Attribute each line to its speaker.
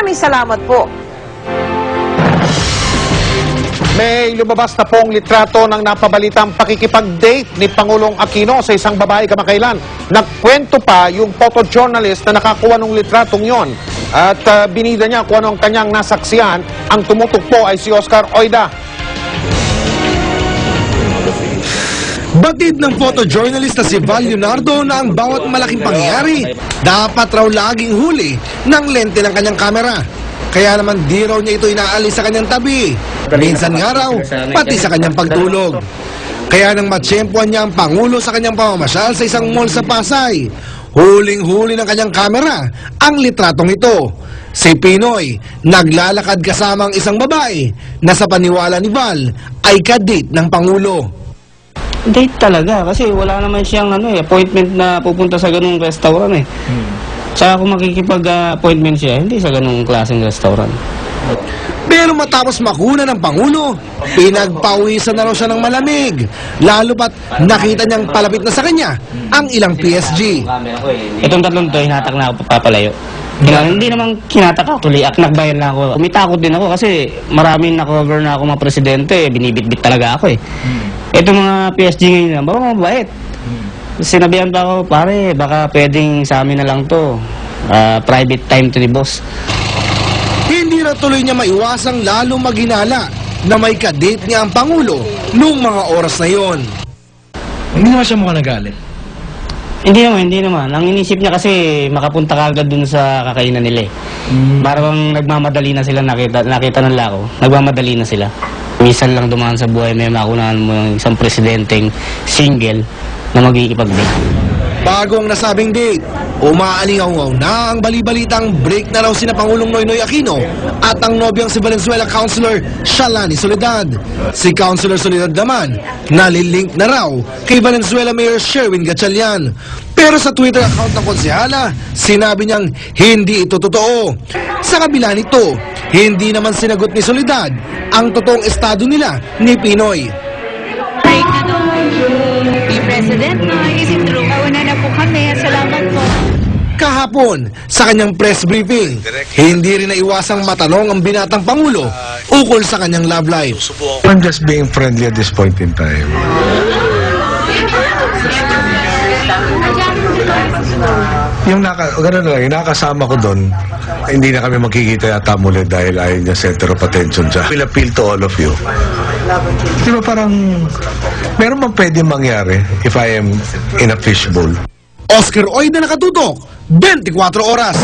Speaker 1: Maraming salamat po.
Speaker 2: May lumabas na pong litrato ng napabalitang pakikipag-date ni Pangulong Aquino sa isang babae kamakailan. Nagkwento pa yung photojournalist na nakakuha ng litratong yon. At ah, binida niya kung anong kanyang nasaksiyan. Ang tumutukpo ay si Oscar Oida.
Speaker 3: Batid ng photojournalist na si Val Leonardo na ang bawat malaking pangyayari dapat raw laging huli ng lente ng kanyang kamera. Kaya naman di raw niya ito inaalis sa kanyang tabi. Minsan nga raw, pati sa kanyang pagtulog. Kaya nang matsyempuan niya ang Pangulo sa kanyang pamamasyal sa isang mall sa Pasay, huling-huli ng kanyang kamera ang litratong ito. Si Pinoy, naglalakad kasama ang isang babae na sa paniwala ni Val ay kadate ng Pangulo.
Speaker 4: Date talaga kasi wala naman siyang ano eh, appointment na pupunta sa ganung restaurant eh. Tsaka kung makikipag-appointment siya, hindi sa ganung klaseng restaurant.
Speaker 3: Pero matapos makuna ng Pangulo, pinagpawisan na raw siya ng malamig. Lalo pat nakita niyang palapit na sa kanya ang ilang PSG.
Speaker 4: Itong tatlong to, hinatak na ako papalayo. Kina, hindi naman kinatak ako, tuloy aknak bayan lang ako. Kumitakot din ako kasi maraming na-cover na ako mga presidente, binibitbit talaga ako eh. Itong mga PSG ngayon, baka mabait. Sinabihan pa ako, pare, baka pwedeng sa amin na lang to. Ah, private time to the boss.
Speaker 3: Hindi na tuloy niya maiwasang lalo maginala na may kadate niya ang Pangulo noong mga oras na yon.
Speaker 5: Hindi naman siya mukhang nagalit.
Speaker 4: Hindi naman, hindi naman. Ang inisip niya kasi makapunta ka agad dun sa kakainan nila eh. Parang nagmamadali na sila nakita, nakita ng lako. Nagmamadali na sila. Minsan lang dumaan sa buhay may makunahan mo ng isang presidenteng single na magkikipag-date.
Speaker 3: Bago ang nasabing date, umaalingaw na ang balibalitang break na raw sina Pangulong Noynoy Aquino at ang nobyang si Valenzuela Councilor Shalani Soledad. Si Councilor Soledad naman, nalilink na raw kay Valenzuela Mayor Sherwin Gatchalian. Pero sa Twitter account ng konsehala, sinabi niyang hindi ito totoo. Sa kabila nito, hindi naman sinagot ni Soledad ang totoong estado nila ni Pinoy.
Speaker 6: Na to. Be President na isip true. Kauna na po kami. Salamat po.
Speaker 3: Kahapon, sa kanyang press briefing, hindi rin naiwasang matanong ang binatang Pangulo ukol sa kanyang love life.
Speaker 7: I'm just being friendly at this point in time. Yung naka, ganun lang, yung nakasama ko doon, hindi na kami magkikita yata muli dahil ayaw niya center of attention siya. Will appeal to all of you. Di ba parang, meron bang pwede mangyari if I am in a fishbowl?
Speaker 3: Oscar Oy na nakatutok, 24 oras.